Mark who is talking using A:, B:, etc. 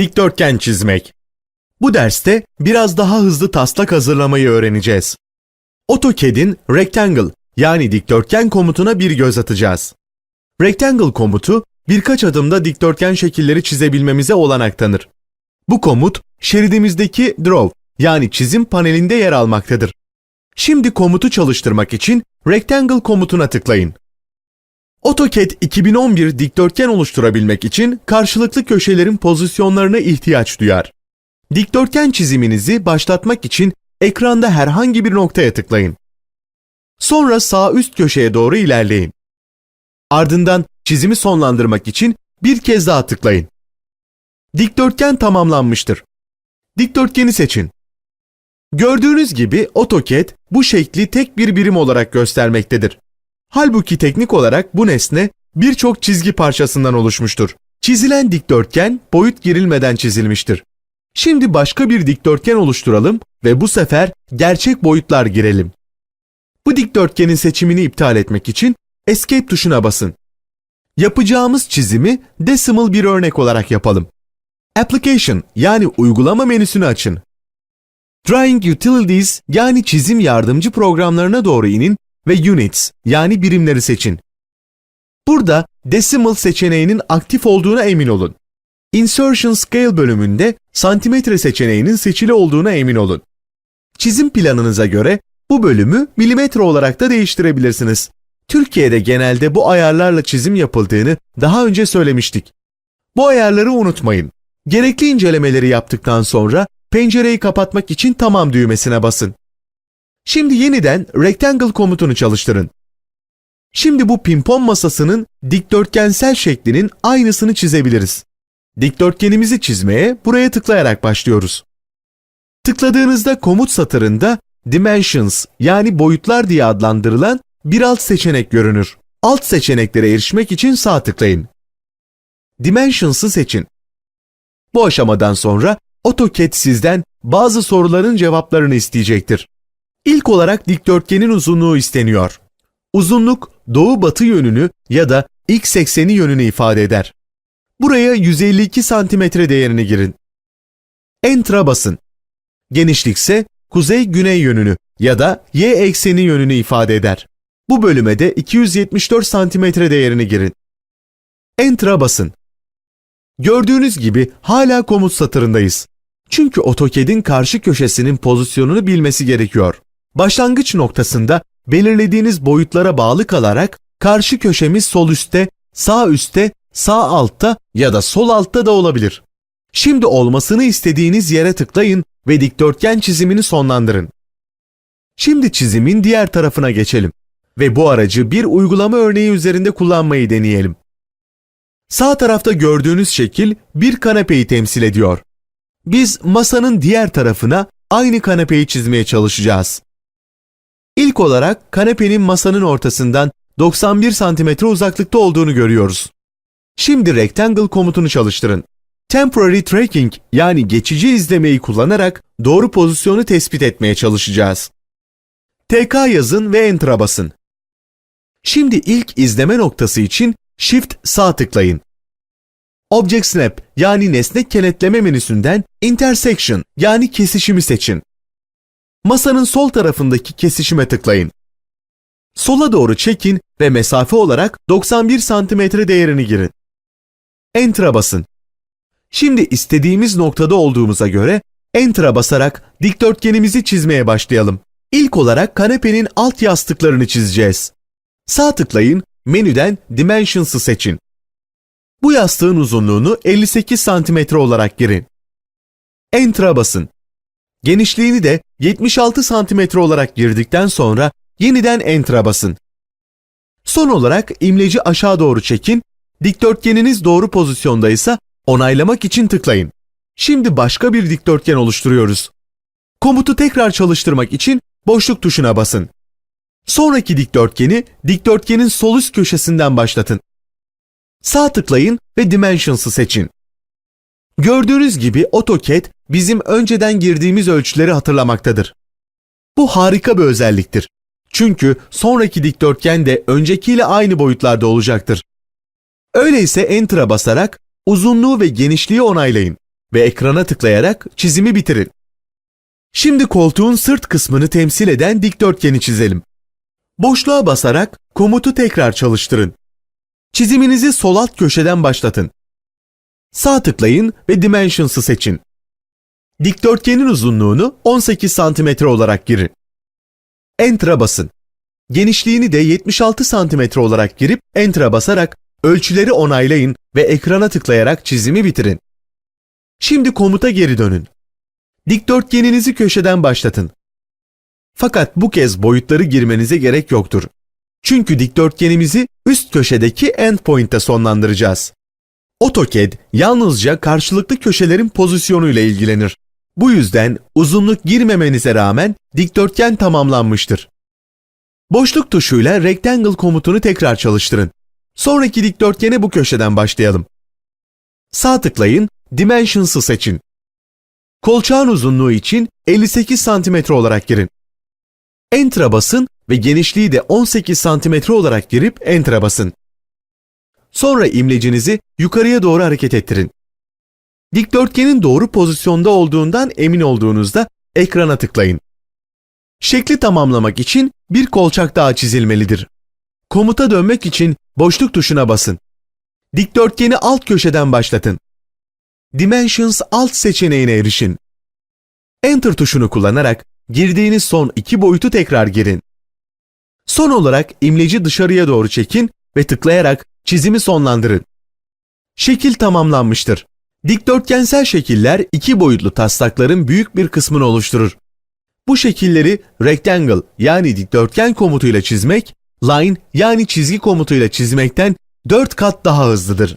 A: Dikdörtgen çizmek. Bu derste biraz daha hızlı taslak hazırlamayı öğreneceğiz. AutoCAD'in Rectangle yani dikdörtgen komutuna bir göz atacağız. Rectangle komutu birkaç adımda dikdörtgen şekilleri çizebilmemize olanak tanır. Bu komut şeridimizdeki Draw yani çizim panelinde yer almaktadır. Şimdi komutu çalıştırmak için Rectangle komutuna tıklayın. AutoCAD 2011 dikdörtgen oluşturabilmek için karşılıklı köşelerin pozisyonlarına ihtiyaç duyar. Dikdörtgen çiziminizi başlatmak için ekranda herhangi bir noktaya tıklayın. Sonra sağ üst köşeye doğru ilerleyin. Ardından çizimi sonlandırmak için bir kez daha tıklayın. Dikdörtgen tamamlanmıştır. Dikdörtgeni seçin. Gördüğünüz gibi AutoCAD bu şekli tek bir birim olarak göstermektedir. Halbuki teknik olarak bu nesne birçok çizgi parçasından oluşmuştur. Çizilen dikdörtgen boyut girilmeden çizilmiştir. Şimdi başka bir dikdörtgen oluşturalım ve bu sefer gerçek boyutlar girelim. Bu dikdörtgenin seçimini iptal etmek için Escape tuşuna basın. Yapacağımız çizimi decimal bir örnek olarak yapalım. Application yani uygulama menüsünü açın. Drawing Utilities yani çizim yardımcı programlarına doğru inin ve Units yani birimleri seçin. Burada Decimal seçeneğinin aktif olduğuna emin olun. Insertion Scale bölümünde santimetre seçeneğinin seçili olduğuna emin olun. Çizim planınıza göre bu bölümü milimetre olarak da değiştirebilirsiniz. Türkiye'de genelde bu ayarlarla çizim yapıldığını daha önce söylemiştik. Bu ayarları unutmayın. Gerekli incelemeleri yaptıktan sonra pencereyi kapatmak için tamam düğmesine basın. Şimdi yeniden rectangle komutunu çalıştırın. Şimdi bu pimpon masasının dikdörtgensel şeklinin aynısını çizebiliriz. Dikdörtgenimizi çizmeye buraya tıklayarak başlıyoruz. Tıkladığınızda komut satırında Dimensions yani boyutlar diye adlandırılan bir alt seçenek görünür. Alt seçeneklere erişmek için sağ tıklayın. Dimensions'ı seçin. Bu aşamadan sonra AutoCAD sizden bazı soruların cevaplarını isteyecektir. İlk olarak dikdörtgenin uzunluğu isteniyor. Uzunluk doğu-batı yönünü ya da x ekseni yönünü ifade eder. Buraya 152 cm değerini girin. Enter'a basın. Genişlik ise kuzey-güney yönünü ya da y ekseni yönünü ifade eder. Bu bölüme de 274 cm değerini girin. Enter'a basın. Gördüğünüz gibi hala komut satırındayız. Çünkü AutoCAD'in karşı köşesinin pozisyonunu bilmesi gerekiyor. Başlangıç noktasında belirlediğiniz boyutlara bağlı kalarak karşı köşemiz sol üstte, sağ üstte, sağ altta ya da sol altta da olabilir. Şimdi olmasını istediğiniz yere tıklayın ve dikdörtgen çizimini sonlandırın. Şimdi çizimin diğer tarafına geçelim ve bu aracı bir uygulama örneği üzerinde kullanmayı deneyelim. Sağ tarafta gördüğünüz şekil bir kanepeyi temsil ediyor. Biz masanın diğer tarafına aynı kanepeyi çizmeye çalışacağız. İlk olarak kanepenin masanın ortasından 91 cm uzaklıkta olduğunu görüyoruz. Şimdi Rectangle komutunu çalıştırın. Temporary Tracking yani geçici izlemeyi kullanarak doğru pozisyonu tespit etmeye çalışacağız. TK yazın ve Enter'a basın. Şimdi ilk izleme noktası için Shift sağ tıklayın. Object Snap yani nesne kenetleme menüsünden Intersection yani kesişimi seçin. Masanın sol tarafındaki kesişime tıklayın. Sola doğru çekin ve mesafe olarak 91 cm değerini girin. Enter'a basın. Şimdi istediğimiz noktada olduğumuza göre Enter'a basarak dikdörtgenimizi çizmeye başlayalım. İlk olarak kanepenin alt yastıklarını çizeceğiz. Sağ tıklayın, menüden Dimensions'ı seçin. Bu yastığın uzunluğunu 58 cm olarak girin. Enter'a basın. Genişliğini de 76 cm olarak girdikten sonra yeniden Enter'a basın. Son olarak imleci aşağı doğru çekin, dikdörtgeniniz doğru pozisyondaysa onaylamak için tıklayın. Şimdi başka bir dikdörtgen oluşturuyoruz. Komutu tekrar çalıştırmak için boşluk tuşuna basın. Sonraki dikdörtgeni dikdörtgenin sol üst köşesinden başlatın. Sağ tıklayın ve Dimensions'ı seçin. Gördüğünüz gibi AutoCAD bizim önceden girdiğimiz ölçüleri hatırlamaktadır. Bu harika bir özelliktir. Çünkü sonraki dikdörtgen de öncekiyle aynı boyutlarda olacaktır. Öyleyse Enter'a basarak uzunluğu ve genişliği onaylayın. ve ekrana tıklayarak çizimi bitirin. Şimdi koltuğun sırt kısmını temsil eden dikdörtgeni çizelim. Boşluğa basarak komutu tekrar çalıştırın. Çiziminizi sol alt köşeden başlatın. Sağ tıklayın ve Dimensions'ı seçin. Dikdörtgenin uzunluğunu 18 cm olarak girin. Enter'a basın. Genişliğini de 76 cm olarak girip Enter'a basarak ölçüleri onaylayın ve ekrana tıklayarak çizimi bitirin. Şimdi komuta geri dönün. Dikdörtgeninizi köşeden başlatın. Fakat bu kez boyutları girmenize gerek yoktur. Çünkü dikdörtgenimizi üst köşedeki endpoint'te sonlandıracağız. AutoCAD yalnızca karşılıklı köşelerin pozisyonuyla ilgilenir. Bu yüzden uzunluk girmemenize rağmen dikdörtgen tamamlanmıştır. Boşluk tuşuyla Rectangle komutunu tekrar çalıştırın. Sonraki dikdörtgene bu köşeden başlayalım. Sağ tıklayın, Dimensions'ı seçin. Kolçağın uzunluğu için 58 cm olarak girin. Enter'a basın ve genişliği de 18 cm olarak girip Enter'a basın. Sonra imlecinizi yukarıya doğru hareket ettirin. Dikdörtgenin doğru pozisyonda olduğundan emin olduğunuzda ekrana tıklayın. Şekli tamamlamak için bir kolçak daha çizilmelidir. Komuta dönmek için boşluk tuşuna basın. Dikdörtgeni alt köşeden başlatın. Dimensions alt seçeneğine erişin. Enter tuşunu kullanarak girdiğiniz son iki boyutu tekrar girin. Son olarak imleci dışarıya doğru çekin ve tıklayarak çizimi sonlandırın. Şekil tamamlanmıştır. Dikdörtgensel şekiller iki boyutlu taslakların büyük bir kısmını oluşturur. Bu şekilleri rectangle yani dikdörtgen komutuyla çizmek, line yani çizgi komutuyla çizmekten 4 kat daha hızlıdır.